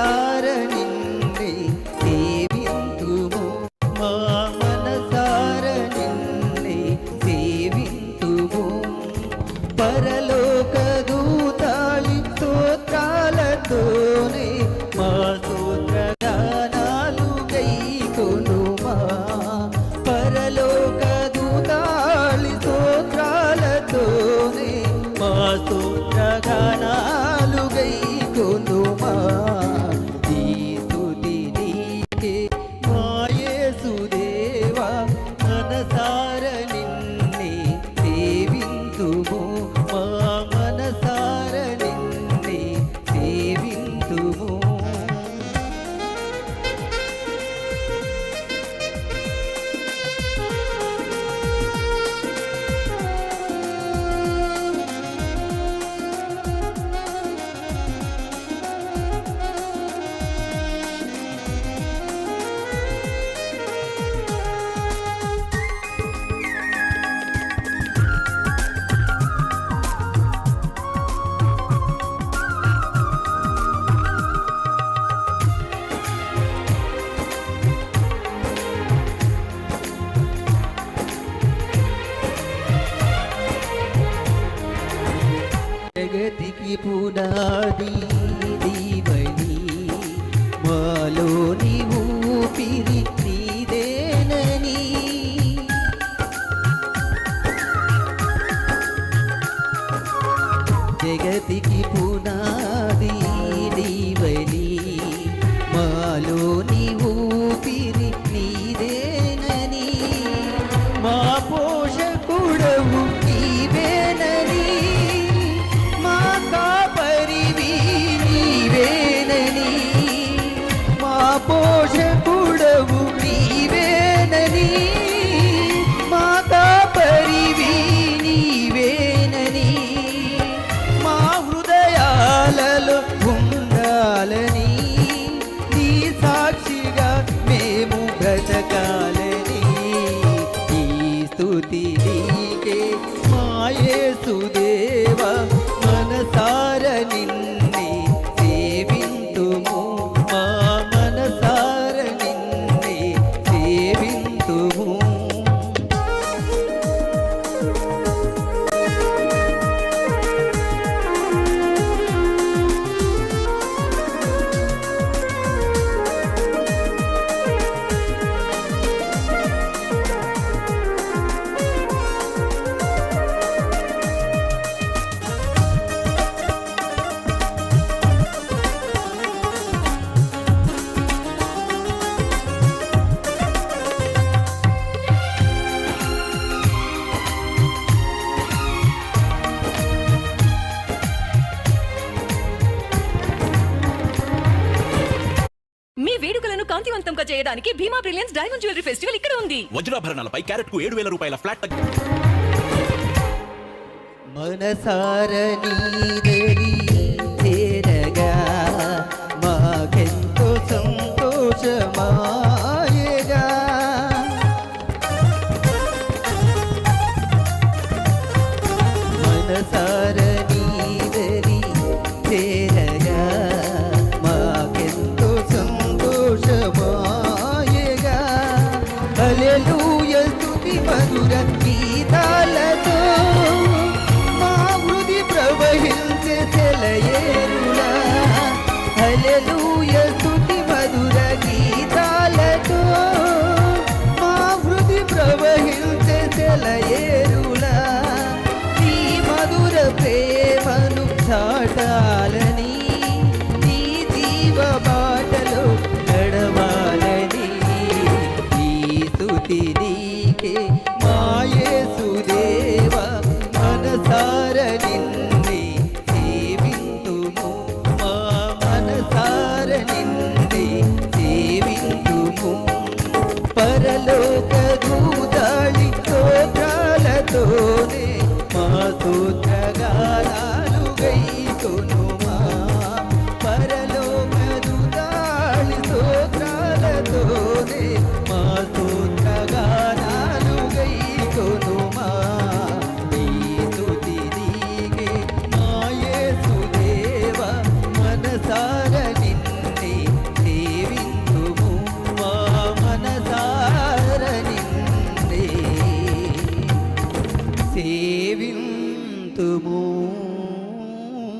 మనసార నిన్నే పునాది దీవని మాలోని ఊపిరి నీదేనని జగతికి పునాది దీవని పోషకుడవు నీవేనని మాతా పరివి నీవేనని మా హృదయాలలో ఉండాలని నీ సాక్షిగా మేము బ్రతకాలని ఈ స్థుతి నీకే మాయే సుదేవ మనసార నిన్న కాంతివంతంగా చేయడానికి Bhima brilliance diamond jewellery festival ఇక్కడ ఉంది. వజ్రాభరణాలపై క్యారెట్కు ఏడు వేల రూపాయల ఫ్లాట్ తగ్గి మనసార నీదరి మా మనసార నిన్నే సేవింతుము